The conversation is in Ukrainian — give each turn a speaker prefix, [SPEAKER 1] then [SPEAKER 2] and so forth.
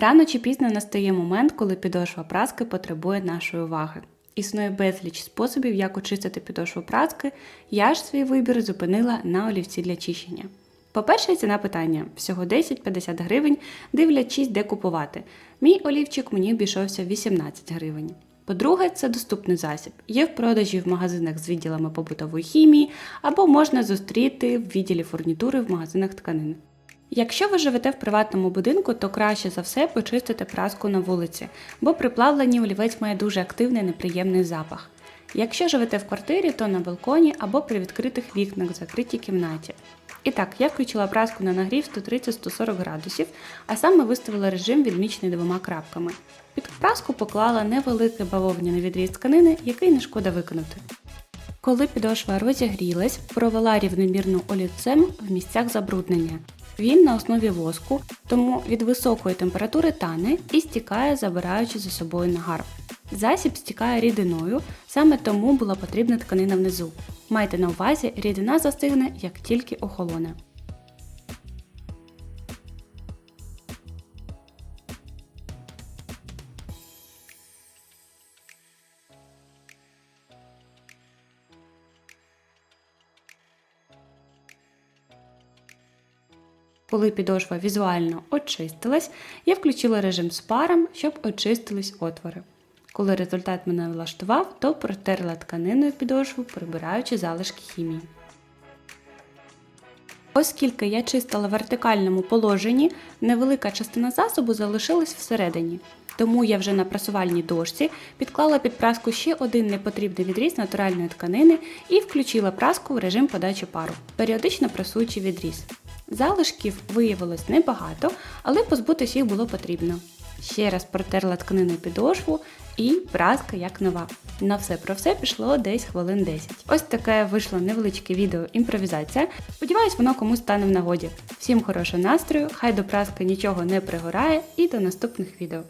[SPEAKER 1] Рано чи пізно настає момент, коли підошва праски потребує нашої уваги. Існує безліч способів, як очистити підошву праски. Я ж свій вибір зупинила на олівці для чищення. По-перше, ціна питання всього 10-50 гривень, дивлячись, де купувати. Мій олівчик мені обійшовся 18 гривень. По-друге, це доступний засіб. Є в продажі в магазинах з відділами побутової хімії або можна зустріти в відділі фурнітури в магазинах тканин. Якщо ви живете в приватному будинку, то краще за все почистити праску на вулиці, бо при плавленні олівець має дуже активний неприємний запах. Якщо живете в квартирі, то на балконі або при відкритих вікнах в закритій кімнаті. І так, я включила праску на нагрів 130-140 градусів, а саме виставила режим відмічений двома крапками. Під праску поклала невеликий бавовняний відріз тканини, який не шкода виконати. Коли підошва розігрілась, провела рівномірно олівцем в місцях забруднення. Він на основі воску, тому від високої температури тане і стікає, забираючи за собою нагар. Засіб стікає рідиною, саме тому була потрібна тканина внизу. Майте на увазі, рідина застигне, як тільки охолоне. Коли підошва візуально очистилась, я включила режим з паром, щоб очистились отвори. Коли результат мене влаштував, то протерла тканиною підошву, прибираючи залишки хімії. Оскільки я чистила в вертикальному положенні, невелика частина засобу залишилась всередині. Тому я вже на прасувальній дошці підклала під праску ще один непотрібний відріз натуральної тканини і включила праску в режим подачі пару, періодично прасуючи відріз. Залишків виявилось небагато, але позбутись їх було потрібно. Ще раз протерла тканину підошву і праска як нова. На все про все пішло десь хвилин 10. Ось таке вийшло невеличке відео імпровізація. Сподіваюсь, воно комусь стане в нагоді. Всім хорошого настрою, хай до праски нічого не пригорає і до наступних відео.